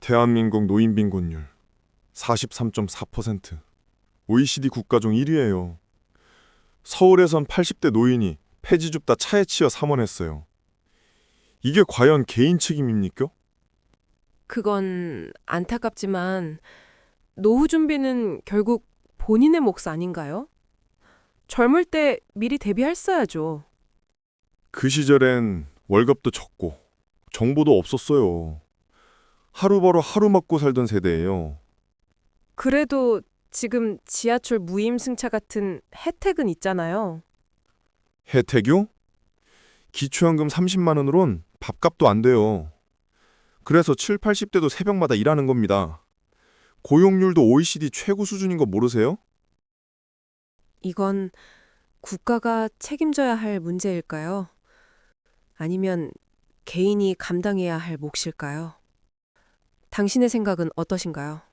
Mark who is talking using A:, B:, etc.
A: 대한민국 노인 빈곤율 43.4%. OECD 국가 중 1위예요. 서울에선 80대 노인이 폐지 줍다 차에 치여 사망했어요. 이게 과연 개인 책임입니까?
B: 그건 안타깝지만 노후 준비는 결국 본인의 몫 아닌가요? 젊을 때 미리 대비했어야죠.
A: 그 시절엔 월급도 적고 정보도 없었어요. 하루 벌어 하루 먹고 살던 세대예요.
B: 그래도 지금 지하철 무임승차 같은 혜택은 있잖아요.
A: 혜택요? 기초연금 30만 원으론 밥값도 안 돼요. 그래서 7, 80대도 새벽마다 일하는 겁니다. 고용률도 OECD 최고 수준인 거 모르세요?
B: 이건 국가가 책임져야 할 문제일까요? 아니면 개인이 감당해야 할 몫일까요? 당신의 생각은 어떠신가요?